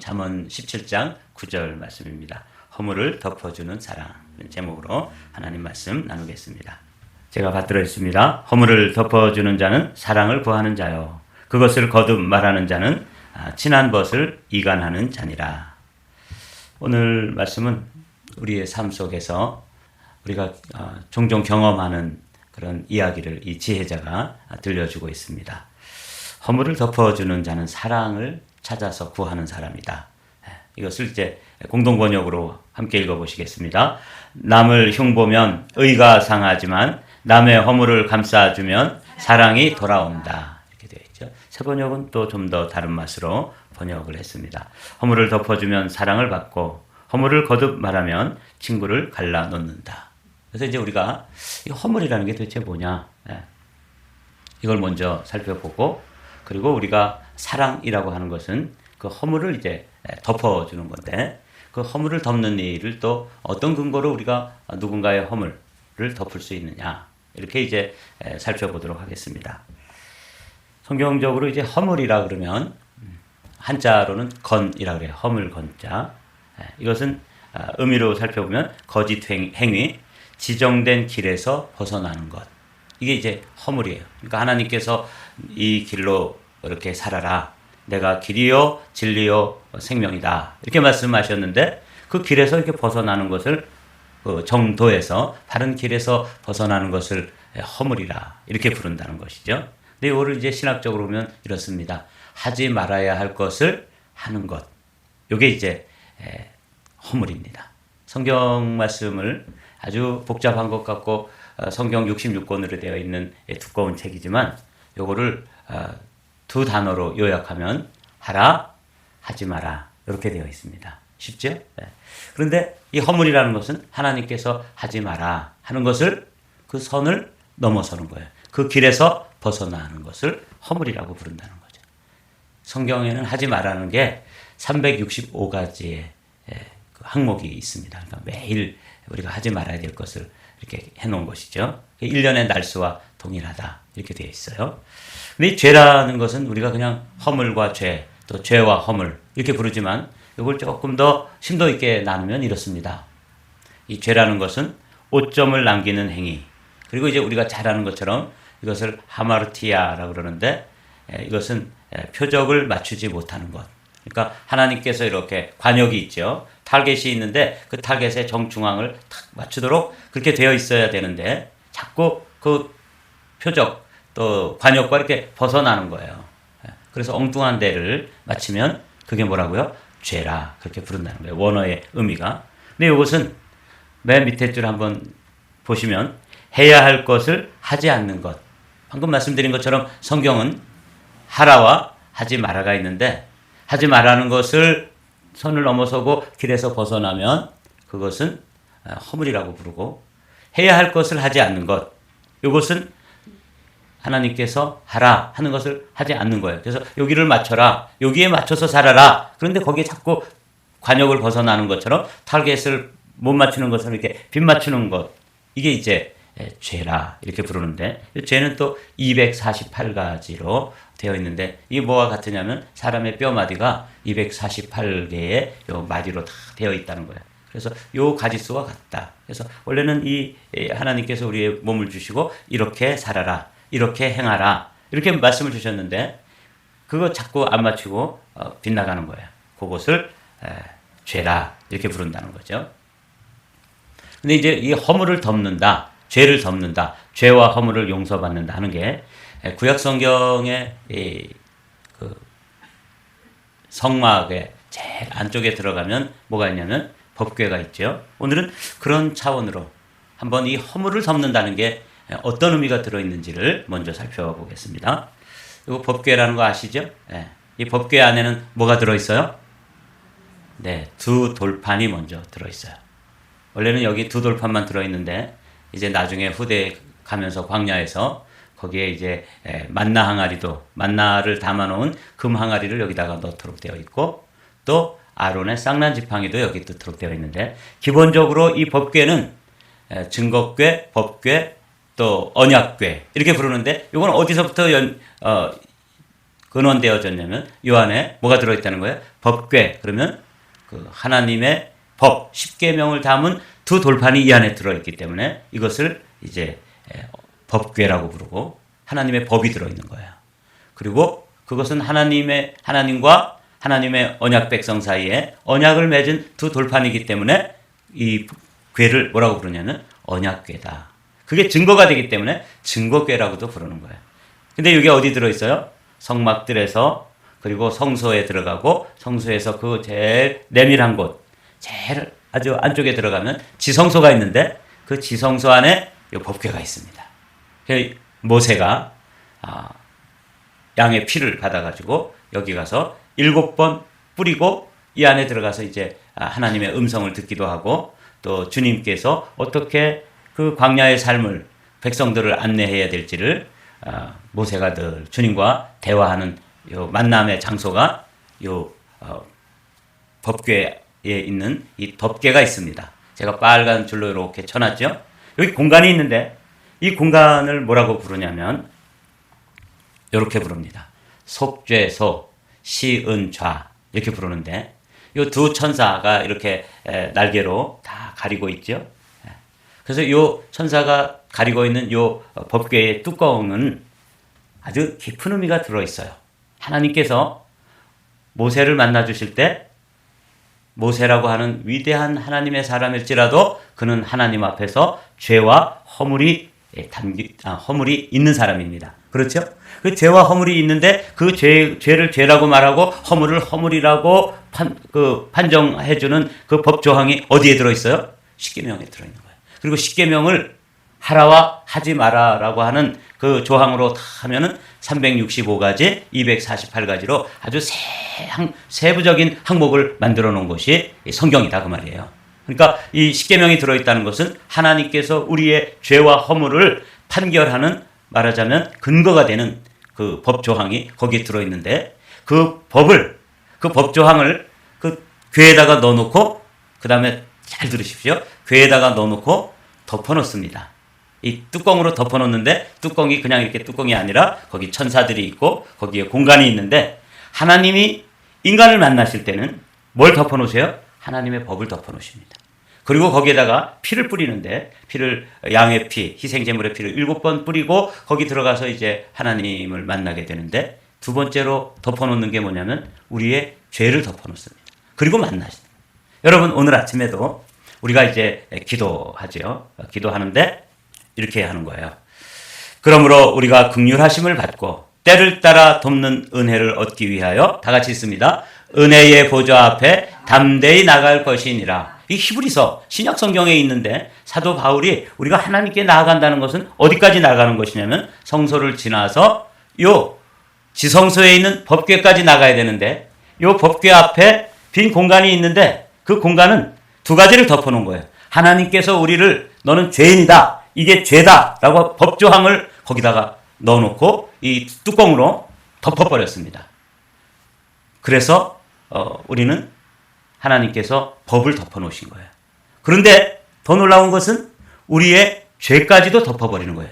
잠언 17장 9절 말씀입니다. 허물을 덮어주는 사랑 제목으로 하나님 말씀 나누겠습니다. 제가 받들어 있습니다. 허물을 덮어주는 자는 사랑을 구하는 자요. 그것을 거듭 말하는 자는 아, 친한 벗을 이간하는 자니라. 오늘 말씀은 우리의 삶 속에서 우리가 아, 종종 경험하는 그런 이야기를 이 지혜자가 들려주고 있습니다. 허물을 덮어주는 자는 사랑을 찾아서 구하는 사람이다. 예, 이것을 이제 공동 번역으로 함께 읽어보시겠습니다. 남을 흉보면 의가 상하지만 남의 허물을 감싸주면 사랑이 돌아온다. 이렇게 되어 있죠. 새 번역은 또 좀 더 다른 맛으로 번역을 했습니다. 허물을 덮어주면 사랑을 받고 허물을 거듭 말하면 친구를 갈라 놓는다. 그래서 이제 우리가 이 허물이라는 게 도대체 뭐냐? 예. 이걸 먼저 살펴보고 그리고 우리가 사랑이라고 하는 것은 그 허물을 이제 덮어주는 건데 그 허물을 덮는 일을 또 어떤 근거로 우리가 누군가의 허물을 덮을 수 있느냐 이렇게 이제 살펴보도록 하겠습니다. 성경적으로 이제 허물이라 그러면 한자로는 건이라 그래요. 허물 건자. 이것은 의미로 살펴보면 거짓 행위, 지정된 길에서 벗어나는 것. 이게 이제 허물이에요. 그러니까 하나님께서 이 길로 이렇게 살아라. 내가 길이요, 진리요, 생명이다. 이렇게 말씀하셨는데 그 길에서 이렇게 벗어나는 것을 그 정도에서 바른 길에서 벗어나는 것을 허물이라 이렇게 부른다는 것이죠. 근데 이거를 이제 신학적으로 보면 이렇습니다. 하지 말아야 할 것을 하는 것. 이게 이제 허물입니다. 성경 말씀을 아주 복잡한 것 같고 어, 성경 66권으로 되어 있는 두꺼운 책이지만 요거를 어, 두 단어로 요약하면 하라, 하지 마라 이렇게 되어 있습니다. 쉽죠? 네. 그런데 이 허물이라는 것은 하나님께서 하지 마라 하는 것을 그 선을 넘어서는 거예요. 그 길에서 벗어나는 것을 허물이라고 부른다는 거죠. 성경에는 하지 말라는 게 365가지의 그 항목이 있습니다. 그러니까 매일 우리가 하지 말아야 될 것을 이렇게 해놓은 것이죠. 1년의 날수와 동일하다. 이렇게 되어 있어요. 근데 죄라는 것은 우리가 그냥 허물과 죄, 또 죄와 허물 이렇게 부르지만 이걸 조금 더 심도 있게 나누면 이렇습니다. 이 죄라는 것은 오점을 남기는 행위. 그리고 이제 우리가 잘 아는 것처럼 이것을 하마르티아라고 그러는데 이것은 표적을 맞추지 못하는 것. 그러니까 하나님께서 이렇게 관역이 있죠. 타겟이 있는데 그 타겟의 정중앙을 탁 맞추도록 그렇게 되어 있어야 되는데 자꾸 그 표적 또 관역과 이렇게 벗어나는 거예요. 그래서 엉뚱한 데를 맞추면 그게 뭐라고요? 죄라 그렇게 부른다는 거예요. 원어의 의미가. 근데 이것은 맨 밑에 줄 한번 보시면 해야 할 것을 하지 않는 것. 방금 말씀드린 것처럼 성경은 하라와 하지 마라가 있는데 하지 말라는 것을 선을 넘어서고 길에서 벗어나면 그것은 허물이라고 부르고 해야 할 것을 하지 않는 것. 이것은 하나님께서 하라 하는 것을 하지 않는 거예요. 그래서 여기를 맞춰라. 여기에 맞춰서 살아라. 그런데 거기에 자꾸 관역을 벗어나는 것처럼 타겟을 못 맞추는 것처럼 이렇게 빗 맞추는 것. 이게 이제 죄라 이렇게 부르는데 죄는 또 248가지로 되어 있는데 이게 뭐와 같으냐면 사람의 뼈 마디가 248개의 요 마디로 다 되어 있다는 거예요. 그래서 요 가지수와 같다. 그래서 원래는 이 하나님께서 우리의 몸을 주시고 이렇게 살아라. 이렇게 행하라. 이렇게 말씀을 주셨는데 그거 자꾸 안 맞추고 어, 빗나가는 거예요. 그것을 에, 죄라 이렇게 부른다는 거죠. 근데 이제 이 허물을 덮는다. 죄를 덮는다. 죄와 허물을 용서받는다 하는 게 구약 성경의 그 성막의 제일 안쪽에 들어가면 뭐가 있냐면 법궤가 있죠. 오늘은 그런 차원으로 한번 이 허물을 덮는다는 게 어떤 의미가 들어있는지를 먼저 살펴보겠습니다. 이거 법궤라는 거 아시죠? 네. 이 법궤 안에는 뭐가 들어있어요? 네, 두 돌판이 먼저 들어있어요. 원래는 여기 두 돌판만 들어있는데 이제 나중에 후대 가면서 광야에서 거기에 이제 만나 항아리도 만나를 담아놓은 금 항아리를 여기다가 넣도록 되어 있고 또 아론의 쌍난 지팡이도 여기 넣도록 되어 있는데 기본적으로 이 법궤는 증거궤, 법궤, 또 언약궤 이렇게 부르는데 이건 어디서부터 연, 어, 근원되어졌냐면 요 안에 뭐가 들어있다는 거예요? 법궤 그러면 그 하나님의 법 십계명을 담은 두 돌판이 이 안에 들어있기 때문에 이것을 이제 에, 법궤라고 부르고 하나님의 법이 들어있는 거예요. 그리고 그것은 하나님의 하나님과 하나님의 언약 백성 사이에 언약을 맺은 두 돌판이기 때문에 이 궤를 뭐라고 부르냐면 언약궤다. 그게 증거가 되기 때문에 증거궤라고도 부르는 거예요. 근데 이게 어디 들어 있어요? 성막들에서 그리고 성소에 들어가고 성소에서 그 제일 내밀한 곳, 제일 아주 안쪽에 들어가면 지성소가 있는데 그 지성소 안에 이 법궤가 있습니다. 그 모세가 아, 양의 피를 받아가지고 여기 가서 일곱 번 뿌리고 이 안에 들어가서 이제 아, 하나님의 음성을 듣기도 하고 또 주님께서 어떻게 그 광야의 삶을 백성들을 안내해야 될지를 아, 모세가 늘 주님과 대화하는 요 만남의 장소가 요 어, 법궤에 있는 이 덮개가 있습니다. 제가 빨간 줄로 이렇게 쳐놨죠. 여기 공간이 있는데 이 공간을 뭐라고 부르냐면 이렇게 부릅니다. 속죄소, 시은좌 이렇게 부르는데 이 두 천사가 이렇게 에, 날개로 다 가리고 있죠. 예. 그래서 이 천사가 가리고 있는 이 법궤의 뚜껑은 아주 깊은 의미가 들어 있어요. 하나님께서 모세를 만나 주실 때 모세라고 하는 위대한 하나님의 사람일지라도 그는 하나님 앞에서 죄와 허물이 예, 담기 아, 허물이 있는 사람입니다. 그렇죠? 그 죄와 허물이 있는데 그 죄, 죄를 죄라고 말하고 허물을 허물이라고 판, 그 판정해 주는 그 법 조항이 어디에 들어 있어요? 십계명에 들어 있는 거예요. 그리고 십계명을 하라와 하지 마라라고 하는 그 조항으로 다 하면은 365가지, 248가지로 아주 세항, 세부적인 항목을 만들어 놓은 것이 이 성경이다 그 말이에요. 그러니까 이 십계명이 들어 있다는 것은 하나님께서 우리의 죄와 허물을 판결하는 말하자면 근거가 되는 그 법 조항이 거기에 들어 있는데 그 법을 그 법 조항을 그 괴에다가 넣어 놓고 그다음에 잘 들으십시오. 괴에다가 넣어 놓고 덮어 놓습니다. 이 뚜껑으로 덮어 놓는데 뚜껑이 그냥 이렇게 뚜껑이 아니라 거기 천사들이 있고 거기에 공간이 있는데 하나님이 인간을 만나실 때는 뭘 덮어 놓으세요? 하나님의 법을 덮어 놓으십니다. 그리고 거기에다가 피를 뿌리는데 피를 양의 피, 희생제물의 피를 일곱 번 뿌리고 거기 들어가서 이제 하나님을 만나게 되는데 두 번째로 덮어 놓는 게 뭐냐면 우리의 죄를 덮어 놓습니다. 그리고 만나십니다. 여러분 오늘 아침에도 우리가 이제 기도하죠. 기도하는데 이렇게 하는 거예요. 그러므로 우리가 극률하심을 받고 때를 따라 돕는 은혜를 얻기 위하여 다 같이 있습니다. 은혜의 보좌 앞에 담대히 나갈 것이니라. 이 히브리서 신약 성경에 있는데 사도 바울이 우리가 하나님께 나아간다는 것은 어디까지 나가는 것이냐면 성소를 지나서 요 지성소에 있는 법궤까지 나가야 되는데 요 법궤 앞에 빈 공간이 있는데 그 공간은 두 가지를 덮어 놓은 거예요. 하나님께서 우리를 너는 죄인이다. 이게 죄다라고 법조항을 거기다가 넣어 놓고 이 뚜껑으로 덮어 버렸습니다. 그래서 어, 우리는 하나님께서 법을 덮어 놓으신 거예요. 그런데 더 놀라운 것은 우리의 죄까지도 덮어 버리는 거예요.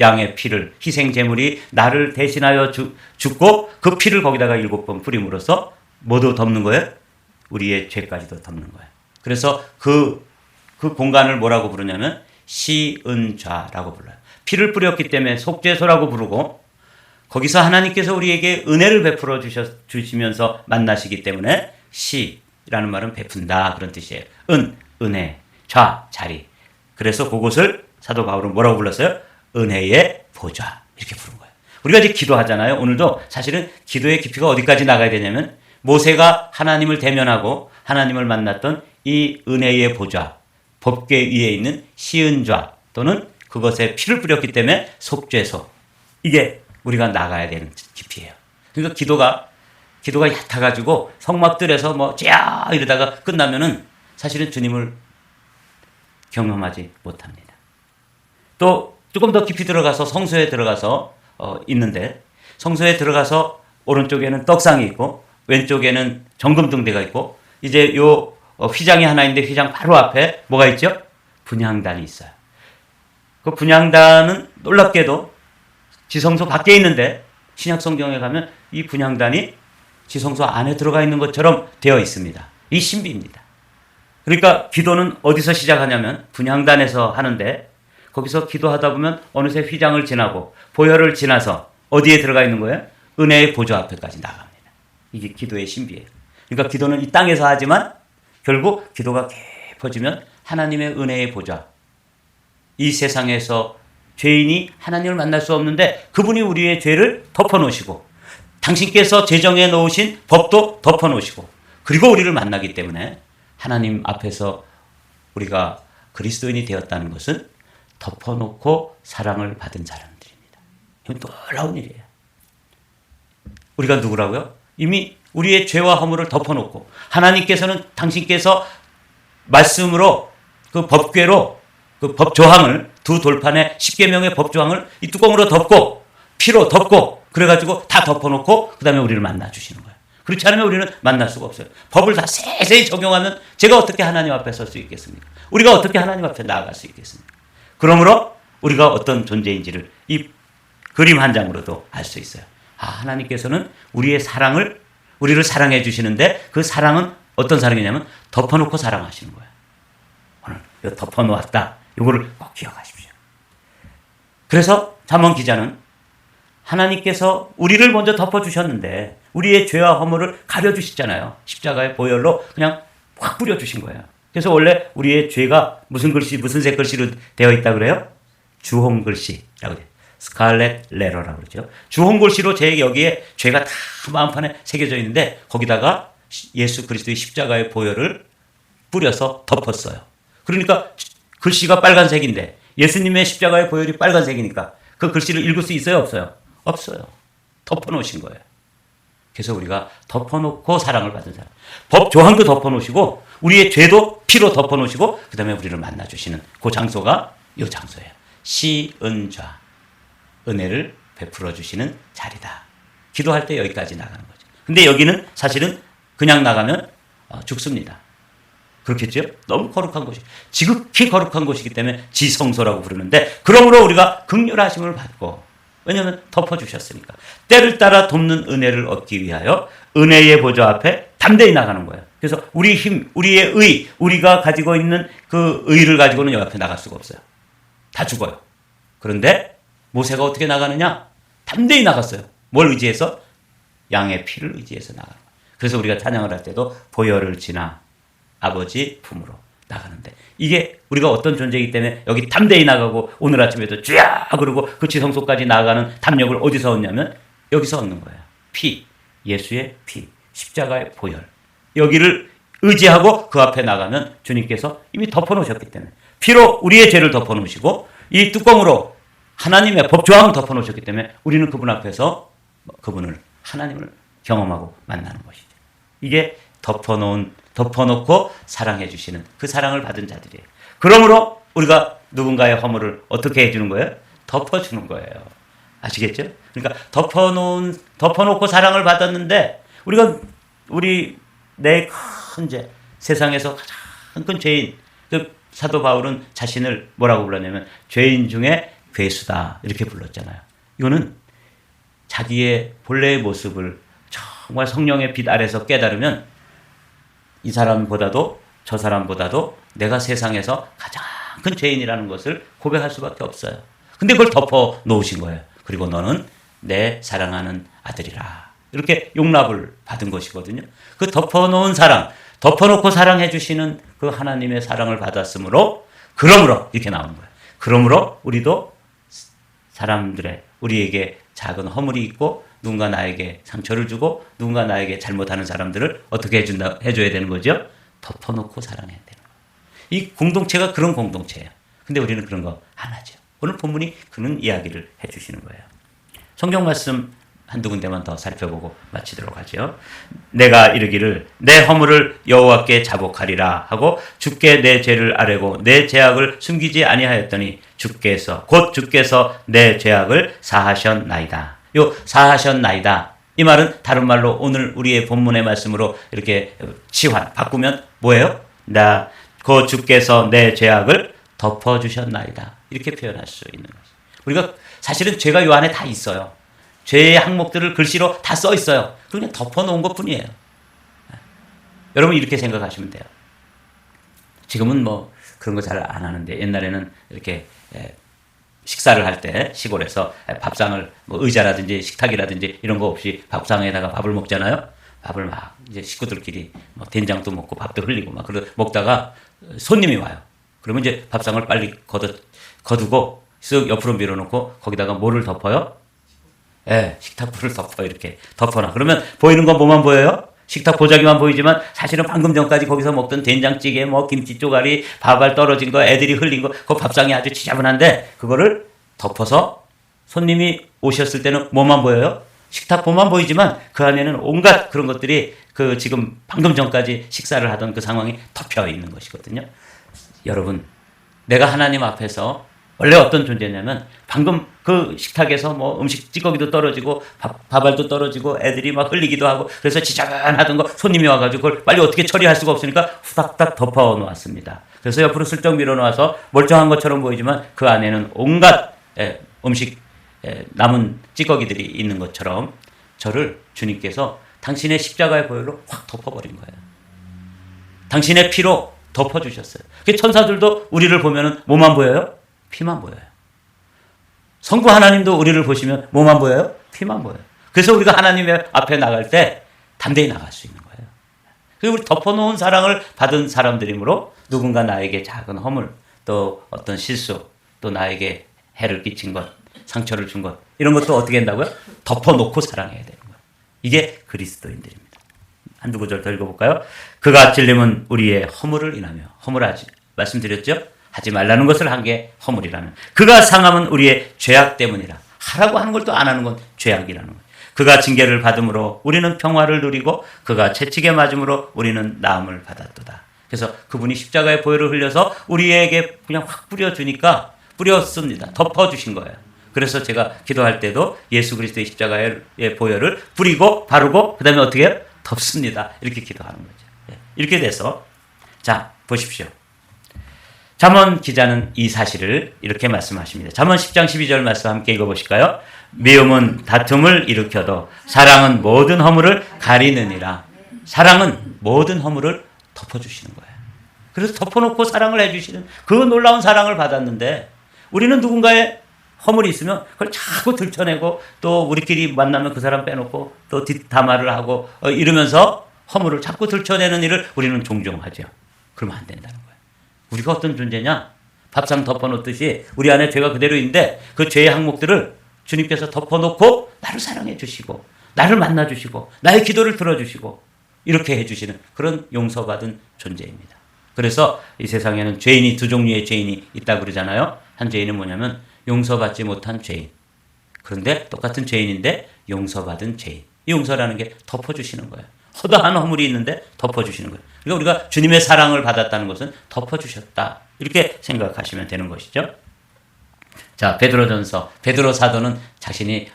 양의 피를 희생 제물이 나를 대신하여 주, 죽고 그 피를 거기다가 일곱 번 뿌림으로써 모두 덮는 거예요. 우리의 죄까지도 덮는 거예요. 그래서 그, 그 공간을 뭐라고 부르냐면 시은좌라고 불러요. 피를 뿌렸기 때문에 속죄소라고 부르고 거기서 하나님께서 우리에게 은혜를 베풀어 주셨, 주시면서 만나시기 때문에 시라는 말은 베푼다 그런 뜻이에요. 은, 은혜, 좌, 자리. 그래서 그곳을 사도 바울은 뭐라고 불렀어요? 은혜의 보좌 이렇게 부른 거예요. 우리가 이제 기도하잖아요. 오늘도 사실은 기도의 깊이가 어디까지 나가야 되냐면 모세가 하나님을 대면하고 하나님을 만났던 이 은혜의 보좌, 법궤 위에 있는 시은좌 또는 그것에 피를 뿌렸기 때문에 속죄소 이게 우리가 나가야 되는 깊이에요. 그러니까 기도가 기도가 얕아가지고 성막들에서 뭐 쥐야 이러다가 끝나면은 사실은 주님을 경험하지 못합니다. 또 조금 더 깊이 들어가서 성소에 들어가서 어, 있는데 성소에 들어가서 오른쪽에는 떡상이 있고 왼쪽에는 정금등대가 있고 이제 요 어, 휘장이 하나 있는데 휘장 바로 앞에 뭐가 있죠? 분향단이 있어요. 그 분향단은 놀랍게도 지성소 밖에 있는데 신약 성경에 가면 이 분향단이 지성소 안에 들어가 있는 것처럼 되어 있습니다. 이 신비입니다. 그러니까 기도는 어디서 시작하냐면 분향단에서 하는데 거기서 기도하다 보면 어느새 휘장을 지나고 보혈을 지나서 어디에 들어가 있는 거예요? 은혜의 보좌 앞에까지 나갑니다. 이게 기도의 신비예요. 그러니까 기도는 이 땅에서 하지만 결국 기도가 깊어지면 하나님의 은혜의 보좌. 이 세상에서 죄인이 하나님을 만날 수 없는데 그분이 우리의 죄를 덮어놓으시고 당신께서 제정해 놓으신 법도 덮어놓으시고 그리고 우리를 만나기 때문에 하나님 앞에서 우리가 그리스도인이 되었다는 것은 덮어놓고 사랑을 받은 사람들입니다. 이건 놀라운 일이에요. 우리가 누구라고요? 이미 우리의 죄와 허물을 덮어놓고 하나님께서는 당신께서 말씀으로 그 법궤로 그 법조항을 두 돌판에 십계명의 법조항을 이 뚜껑으로 덮고 피로 덮고 그래가지고 다 덮어놓고 그 다음에 우리를 만나 주시는 거예요. 그렇지 않으면 우리는 만날 수가 없어요. 법을 다 세세히 적용하면 제가 어떻게 하나님 앞에 설 수 있겠습니까? 우리가 어떻게 하나님 앞에 나아갈 수 있겠습니까? 그러므로 우리가 어떤 존재인지를 이 그림 한 장으로도 알 수 있어요. 아, 하나님께서는 우리의 사랑을 우리를 사랑해 주시는데 그 사랑은 어떤 사랑이냐면 덮어놓고 사랑하시는 거예요. 오늘 이거 덮어놓았다. 이거를 꼭 기억하십시오. 그래서 잠언 기자는 하나님께서 우리를 먼저 덮어주셨는데 우리의 죄와 허물을 가려주시잖아요. 십자가의 보혈로 그냥 확 뿌려주신 거예요. 그래서 원래 우리의 죄가 무슨 글씨, 무슨 색 글씨로 되어 있다 그래요? 주홍 글씨라고 돼요. 스칼렛 레러라고 그러죠. 주홍 글씨로 제 여기에 죄가 다 마음판에 새겨져 있는데 거기다가 예수 그리스도의 십자가의 보혈을 뿌려서 덮었어요. 그러니까 글씨가 빨간색인데 예수님의 십자가의 보혈이 빨간색이니까 그 글씨를 읽을 수 있어요, 없어요? 없어요. 덮어놓으신 거예요. 그래서 우리가 덮어놓고 사랑을 받은 사람. 법 조항도 덮어놓으시고 우리의 죄도 피로 덮어놓으시고 그 다음에 우리를 만나주시는 그 장소가 이 장소예요. 시은좌. 은혜를 베풀어 주시는 자리다. 기도할 때 여기까지 나가는 거죠. 근데 여기는 사실은 그냥 나가면 어, 죽습니다. 그렇겠죠? 너무 거룩한 곳이 지극히 거룩한 곳이기 때문에 지성소라고 부르는데 그러므로 우리가 극렬하심을 받고 왜냐하면 덮어주셨으니까 때를 따라 돕는 은혜를 얻기 위하여 은혜의 보좌 앞에 담대히 나가는 거예요. 그래서 우리 힘, 우리의 의, 우리가 가지고 있는 그 의를 가지고는 여기 앞에 나갈 수가 없어요. 다 죽어요. 그런데 모세가 어떻게 나가느냐? 담대히 나갔어요. 뭘 의지해서? 양의 피를 의지해서 나가는 거예요. 그래서 우리가 찬양을 할 때도 보혈을 지나 아버지 품으로 나가는데 이게 우리가 어떤 존재이기 때문에 여기 담대히 나가고 오늘 아침에도 쥐야 그러고 그 지성소까지 나가는 담력을 어디서 얻냐면 여기서 얻는 거예요. 피, 예수의 피, 십자가의 보혈. 여기를 의지하고 그 앞에 나가면 주님께서 이미 덮어놓으셨기 때문에 피로 우리의 죄를 덮어놓으시고 이 뚜껑으로 하나님의 법조항을 덮어놓으셨기 때문에 우리는 그분 앞에서 그분을 하나님을 경험하고 만나는 것이죠. 이게 덮어놓은 덮어놓고 사랑해 주시는 그 사랑을 받은 자들이에요. 그러므로 우리가 누군가의 허물을 어떻게 해주는 거예요? 덮어주는 거예요. 아시겠죠? 그러니까 덮어놓은 덮어놓고 사랑을 받았는데 우리가 우리 내 큰 죄, 세상에서 가장 큰 죄인 그 사도 바울은 자신을 뭐라고 불렀냐면 죄인 중에 괴수다 이렇게 불렀잖아요. 이거는 자기의 본래의 모습을 정말 성령의 빛 아래서 깨달으면 이 사람보다도 저 사람보다도 내가 세상에서 가장 큰 죄인이라는 것을 고백할 수밖에 없어요. 근데 그걸 덮어 놓으신 거예요. 그리고 너는 내 사랑하는 아들이라. 이렇게 용납을 받은 것이거든요. 그 덮어 놓은 사랑, 덮어 놓고 사랑해 주시는 그 하나님의 사랑을 받았으므로 그러므로 이렇게 나오는 거예요. 그러므로 우리도 사람들의 우리에게 작은 허물이 있고 누군가 나에게 상처를 주고 누군가 나에게 잘못하는 사람들을 어떻게 해준다 해줘야 되는 거죠? 덮어놓고 사랑해야 되는 거예요. 이 공동체가 그런 공동체예요. 근데 우리는 그런 거 안 하죠. 오늘 본문이 그런 이야기를 해주시는 거예요. 성경 말씀 한두 군데만 더 살펴보고 마치도록 하죠. 내가 이르기를 내 허물을 여호와께 자복하리라 하고 주께 내 죄를 아뢰고 내 죄악을 숨기지 아니하였더니 주께서 곧 주께서 내 죄악을 사하셨나이다. 요 사하셨나이다. 이 말은 다른 말로 오늘 우리의 본문의 말씀으로 이렇게 치환 바꾸면 뭐예요? 나그 주께서 내 죄악을 덮어 주셨나이다. 이렇게 표현할 수 있는 거죠. 우리가 사실은 죄가 요 안에 다 있어요. 죄의 항목들을 글씨로 다 써 있어요. 그냥 덮어놓은 것 뿐이에요. 여러분 이렇게 생각하시면 돼요. 지금은 뭐 그런 거 잘 안 하는데 옛날에는 이렇게 예, 식사를 할 때 시골에서 밥상을 뭐 의자라든지 식탁이라든지 이런 거 없이 밥상에다가 밥을 먹잖아요. 밥을 막 이제 식구들끼리 뭐 된장도 먹고 밥도 흘리고 막 그러 먹다가 손님이 와요. 그러면 이제 밥상을 빨리 걷어 거두고 쓱 옆으로 밀어놓고 거기다가 뭐를 덮어요? 예, 식탁불을 덮어 이렇게 덮어놔. 그러면 보이는 건 뭐만 보여요? 식탁 보자기만 보이지만 사실은 방금 전까지 거기서 먹던 된장찌개, 뭐 김치 쪼가리, 밥알 떨어진 거, 애들이 흘린 거, 그 밥상이 아주 지저분한데 그거를 덮어서 손님이 오셨을 때는 뭐만 보여요? 식탁 보만 보이지만 그 안에는 온갖 그런 것들이 그 지금 방금 전까지 식사를 하던 그 상황이 덮여 있는 것이거든요. 여러분, 내가 하나님 앞에서 원래 어떤 존재냐면 방금 그 식탁에서 뭐 음식 찌꺼기도 떨어지고 밥, 밥알도 떨어지고 애들이 막 흘리기도 하고 그래서 지저분하던 거 손님이 와가지고 그걸 빨리 어떻게 처리할 수가 없으니까 후닥닥 덮어 놓았습니다. 그래서 옆으로 슬쩍 밀어 놓아서 멀쩡한 것처럼 보이지만 그 안에는 온갖 예, 음식 예, 남은 찌꺼기들이 있는 것처럼 저를 주님께서 당신의 십자가의 보혈로 확 덮어버린 거예요. 당신의 피로 덮어주셨어요. 그 천사들도 우리를 보면은 뭐만 보여요? 피만 보여요. 성부 하나님도 우리를 보시면 뭐만 보여요? 피만 보여요. 그래서 우리가 하나님의 앞에 나갈 때 담대히 나갈 수 있는 거예요. 그리고 우리 덮어놓은 사랑을 받은 사람들이므로 누군가 나에게 작은 허물, 또 어떤 실수, 또 나에게 해를 끼친 것, 상처를 준 것, 이런 것도 어떻게 한다고요? 덮어놓고 사랑해야 되는 거예요. 이게 그리스도인들입니다. 한두 구절 더 읽어볼까요? 그가 찔림은 우리의 허물을 인하며 허물하지 말씀드렸죠? 하지 말라는 것을 한 게 허물이라는. 그가 상함은 우리의 죄악 때문이라. 하라고 걸또안 하는 건 죄악이라는 거예요. 그가 징계를 받음으로 우리는 평화를 누리고 그가 채찍에 맞음으로 우리는 나음을 받았도다. 그래서 그분이 십자가의 보혈을 흘려서 우리에게 그냥 확 뿌려주니까 뿌렸습니다. 덮어주신 거예요. 그래서 제가 기도할 때도 예수 그리스도의 십자가의 보혈을 뿌리고 바르고 그 다음에 어떻게 해요? 덮습니다. 이렇게 기도하는 거죠. 예. 이렇게 돼서 자 보십시오. 잠언 기자는 이 사실을 이렇게 말씀하십니다. 잠언 10장 12절 말씀 함께 읽어보실까요? 미움은 다툼을 일으켜도 사랑은 모든 허물을 가리느니라. 사랑은 모든 허물을 덮어주시는 거예요. 그래서 덮어놓고 사랑을 해주시는 그 놀라운 사랑을 받았는데 우리는 누군가의 허물이 있으면 그걸 자꾸 들춰내고 또 우리끼리 만나면 그 사람 빼놓고 또 뒷담화를 하고 어, 이러면서 허물을 자꾸 들춰내는 일을 우리는 종종 하죠. 그러면 안 된다는 거예요. 우리가 어떤 존재냐? 밥상 덮어놓듯이 우리 안에 죄가 그대로 있는데 그 죄의 항목들을 주님께서 덮어놓고 나를 사랑해 주시고 나를 만나 주시고 나의 기도를 들어 주시고 이렇게 해 주시는 그런 용서받은 존재입니다. 그래서 이 세상에는 죄인이 두 종류의 죄인이 있다고 그러잖아요. 한 죄인은 뭐냐면 용서받지 못한 죄인. 그런데 똑같은 죄인인데 용서받은 죄인. 이 용서라는 게 덮어 주시는 거예요. 허다한 허물이 있는데 덮어주시는 거예요. 그러니까 우리가 주님의 사랑을 받았다는 것은 덮어주셨다. 이렇게 생각하시면 되는 것이죠. 자, 베드로전서. 베드로 사도는 자신이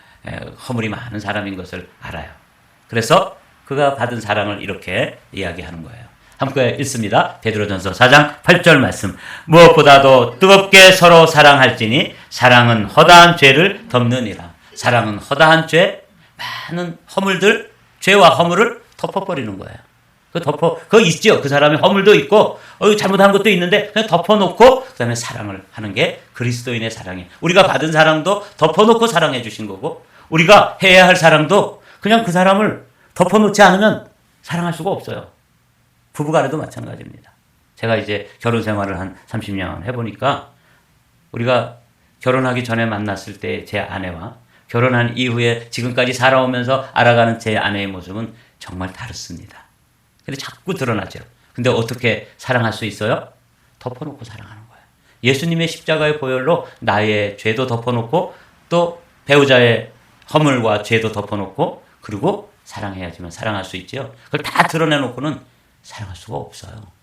허물이 많은 사람인 것을 알아요. 그래서 그가 받은 사랑을 이렇게 이야기하는 거예요. 함께 읽습니다. 베드로전서 4장 8절 말씀. 무엇보다도 뜨겁게 서로 사랑할지니 사랑은 허다한 죄를 덮느니라. 사랑은 허다한 죄, 많은 허물들, 죄와 허물을 덮어버리는 거예요. 그 덮어, 그거 있죠. 그 사람의 허물도 있고, 어, 잘못한 것도 있는데, 그냥 덮어놓고, 그 다음에 사랑을 하는 게 그리스도인의 사랑이에요. 우리가 받은 사랑도 덮어놓고 사랑해 주신 거고, 우리가 해야 할 사랑도 그냥 그 사람을 덮어놓지 않으면 사랑할 수가 없어요. 부부간에도 마찬가지입니다. 제가 이제 결혼 생활을 한 30년 해보니까, 우리가 결혼하기 전에 만났을 때 제 아내와 결혼한 이후에 지금까지 살아오면서 알아가는 제 아내의 모습은 정말 다릅니다. 근데 자꾸 드러나죠. 근데 어떻게 사랑할 수 있어요? 덮어놓고 사랑하는 거예요. 예수님의 십자가의 보혈로 나의 죄도 덮어놓고 또 배우자의 허물과 죄도 덮어놓고 그리고 사랑해야지만 사랑할 수 있죠. 그걸 다 드러내놓고는 사랑할 수가 없어요.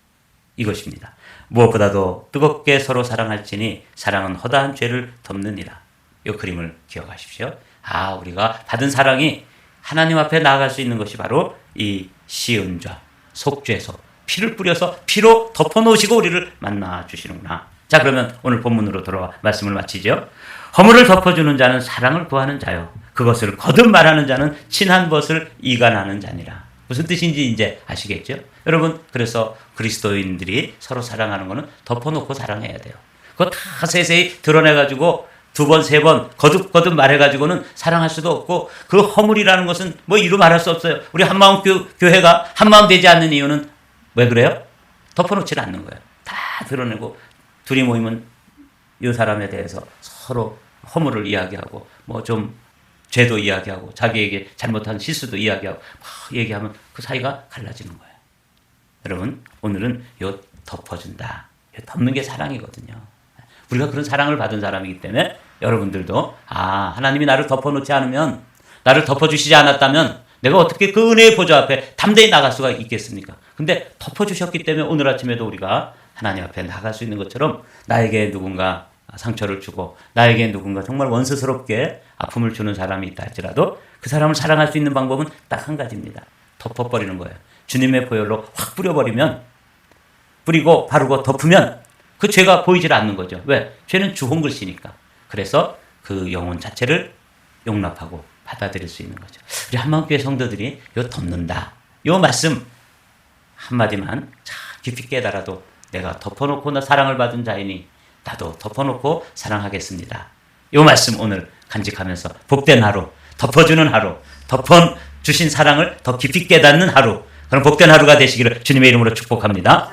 이것입니다. 무엇보다도 뜨겁게 서로 사랑할지니 사랑은 허다한 죄를 덮느니라. 이 그림을 기억하십시오. 아, 우리가 받은 사랑이 하나님 앞에 나아갈 수 있는 것이 바로 이 시은 죄, 속죄소, 피를 뿌려서 피로 덮어놓으시고 우리를 만나 주시는구나. 자, 그러면 오늘 본문으로 돌아와 말씀을 마치죠. 허물을 덮어주는 자는 사랑을 구하는 자요. 그것을 거듭 말하는 자는 친한 것을 이간하는 자니라. 무슨 뜻인지 이제 아시겠죠? 여러분, 그래서 그리스도인들이 서로 사랑하는 거는 덮어놓고 사랑해야 돼요. 그거 다 세세히 드러내가지고 두 번, 세 번 거듭거듭 말해가지고는 사랑할 수도 없고 그 허물이라는 것은 뭐 이루 말할 수 없어요. 우리 한마음 교, 교회가 한마음 되지 않는 이유는 왜 그래요? 덮어놓질 않는 거예요. 다 드러내고 둘이 모이면 이 사람에 대해서 서로 허물을 이야기하고 뭐 좀 죄도 이야기하고 자기에게 잘못한 실수도 이야기하고 막 얘기하면 그 사이가 갈라지는 거예요. 여러분 오늘은 요 덮어준다. 요 덮는 게 사랑이거든요. 우리가 그런 사랑을 받은 사람이기 때문에 여러분들도 아 하나님이 나를 덮어놓지 않으면 나를 덮어주시지 않았다면 내가 어떻게 그 은혜의 보좌 앞에 담대히 나갈 수가 있겠습니까? 근데 덮어주셨기 때문에 오늘 아침에도 우리가 하나님 앞에 나갈 수 있는 것처럼 나에게 누군가 상처를 주고 나에게 누군가 정말 원수스럽게 아픔을 주는 사람이 있다 할지라도 그 사람을 사랑할 수 있는 방법은 딱 한 가지입니다. 덮어버리는 거예요. 주님의 보혈로 확 뿌려버리면 뿌리고 바르고 덮으면 그 죄가 보이질 않는 거죠. 왜? 죄는 주홍 글씨니까. 그래서 그 영혼 자체를 용납하고 받아들일 수 있는 거죠. 우리 한마음교회 성도들이 요 덮는다. 요 말씀 한마디만 참 깊이 깨달아도 내가 덮어놓고 나 사랑을 받은 자이니 나도 덮어놓고 사랑하겠습니다. 요 말씀 오늘 간직하면서 복된 하루, 덮어주는 하루, 덮어 주신 사랑을 더 깊이 깨닫는 하루, 그런 복된 하루가 되시기를 주님의 이름으로 축복합니다.